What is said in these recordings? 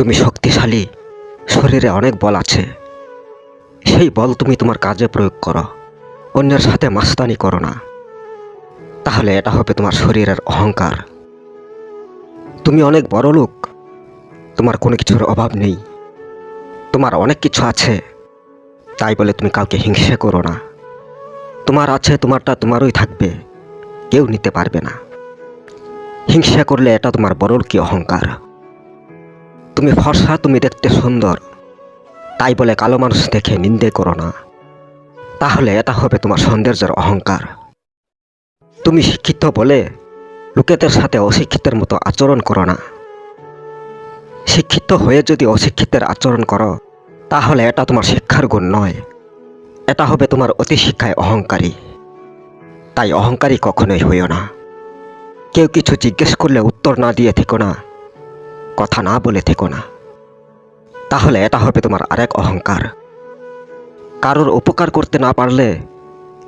তুমি শক্তিশালী। শরীরে অনেক বল আছে। সেই বল তুমি তোমার কাজে প্রয়োগ করো। অন্যের সাথে মাস্তানি করো না। তাহলে এটা হবে তোমার শরীরের অহংকার। তুমি অনেক বড় লোক। তোমার কোনো কিছুর অভাব নেই। তোমার অনেক কিছু আছে। তাই বলে তুমি কাউকে হিংসে করো না। তোমার আছে, তোমারটা তোমারই থাকবে। কেউ নিতে পারবে না। হিংসা করলে এটা তোমার বড়ল কি অহংকার। তুমি ফর্সা, তুমি দেখতে সুন্দর। তাই বলে কালো মানুষ দেখে নিন্দে করো না। তাহলে এটা হবে তোমার সৌন্দর্যের অহংকার। তুমি শিক্ষিত বলে লোকেদের সাথে অশিক্ষিতের মতো আচরণ করো না। শিক্ষিত হয়ে যদি অশিক্ষিতের আচরণ করো, তাহলে এটা তোমার শিক্ষার গুণ নয়। এটা হবে তোমার অতি শিক্ষায় অহংকারী। তাই অহংকারী কখনোই হইও না। কেউ কিছু জিজ্ঞেস করলে উত্তর না দিয়ে থেকো না। কথা না বলে থেকো না। তাহলে এটা হবে তোমার আরেক অহংকার। কারোর উপকার করতে না পারলে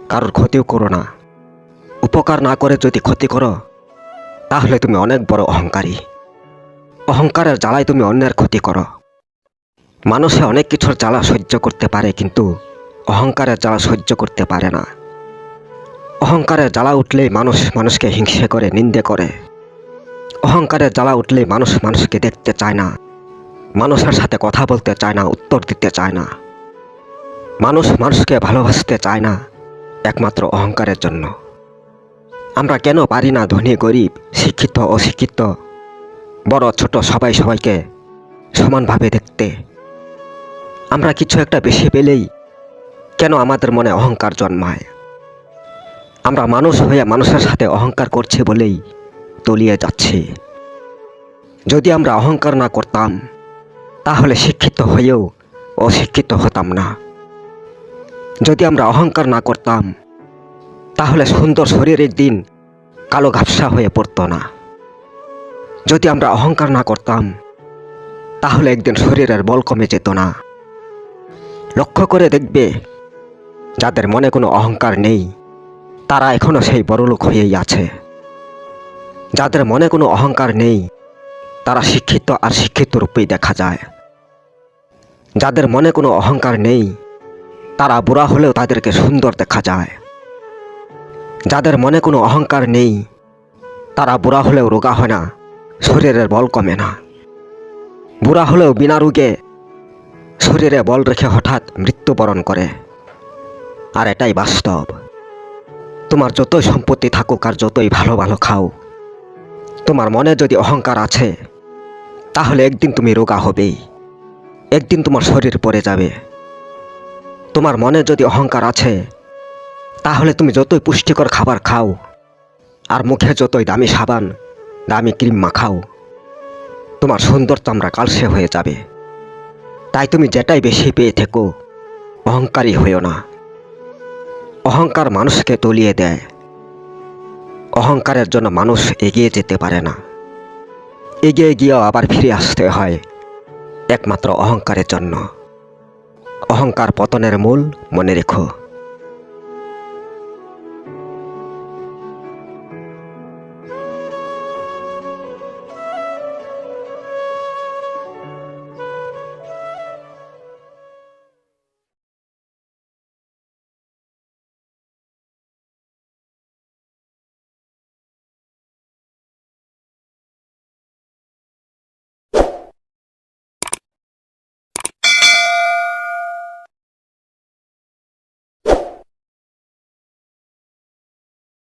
কারোর ক্ষতিও করো না। উপকার না করে যদি ক্ষতি করো, তাহলে তুমি অনেক বড় অহংকারী। অহংকারের জ্বালায় তুমি অন্যের ক্ষতি করো। মানুষে অনেক কিছুর জ্বালা সহ্য করতে পারে, কিন্তু অহংকারের জ্বালা সহ্য করতে পারে না। অহংকারের জ্বালা উঠলেই মানুষ, মানুষকে হিংসে করে, নিন্দে করে। অহংকারের জ্বালা উঠলেই মানুষ মানুষকে দেখতে চায় না। মানুষের সাথে কথা বলতে চায় না, উত্তর দিতে চায় না। মানুষ মানুষকে ভালোবাসতে চায় না, একমাত্র অহংকারের জন্য। আমরা কেন পারি না ধনী, গরিব, শিক্ষিত, অশিক্ষিত, বড়, ছোট, সবাই সবাইকে সমানভাবে দেখতে? আমরা কিছু একটা বেশি পেলেই কেন আমাদের মনে অহংকার জন্মায়? আমরা মানুষ হয়ে মানুষের সাথে অহংকার করছি বলেই তলিয়ে যাচ্ছে। যদি আমরা অহংকার না করতাম, তাহলে শিক্ষিত হয়েও অশিক্ষিত হতাম না। যদি আমরা অহংকার না করতাম, তাহলে সুন্দর শরীরের দিন কালো ঘাপসা হয়ে পড়তো না। যদি আমরা অহংকার না করতাম, তাহলে একদিন শরীরের বল কমে যেত না। লক্ষ্য করে দেখবে, যাদের মনে কোনো অহংকার নেই, তারা এখনও সেই বড়লোক হয়েই আছে। যাদের মনে কোনো অহংকার নেই, তারা শিক্ষিত আর শিক্ষিত রূপেই দেখা যায়। যাদের মনে কোনো অহংকার নেই, তারা বুড়া হলেও তাদেরকে সুন্দর দেখা যায়। যাদের মনে কোনো অহংকার নেই, তারা বুড়া হলেও রোগা হয় না, শরীরের বল কমে না। বুড়া হলেও বিনা রোগে শরীরে বল রেখে হঠাৎ মৃত্যুবরণ করে। আর এটাই বাস্তব। তোমার যতই সম্পত্তি থাকুক আর যতই ভালো ভালো খাও তোমার মনে যদি অহংকার আছে, তাহলে একদিন তুমি রোগা হবেই। একদিন তোমার শরীর পড়ে যাবে। তোমার মনে যদি অহংকার আছে, তাহলে তুমি যতই পুষ্টিকর খাবার খাও, আর মুখে যতই দামি সাবান, দামি ক্রিম মাখাও, তোমার সুন্দর চামড়া কালসে হয়ে যাবে। তাই তুমি যেটাই বেশি পেয়ে থেকো, অহংকারী হইও না। অহংকার মানুষকে তলিয়ে দেয়। অহংকারের জন্য মানুষ এগিয়ে যেতে পারে না। এগিয়ে গিয়েও আবার ফিরে আসতে হয়, একমাত্র অহংকারের জন্য। অহংকার পতনের মূল মনে রেখো।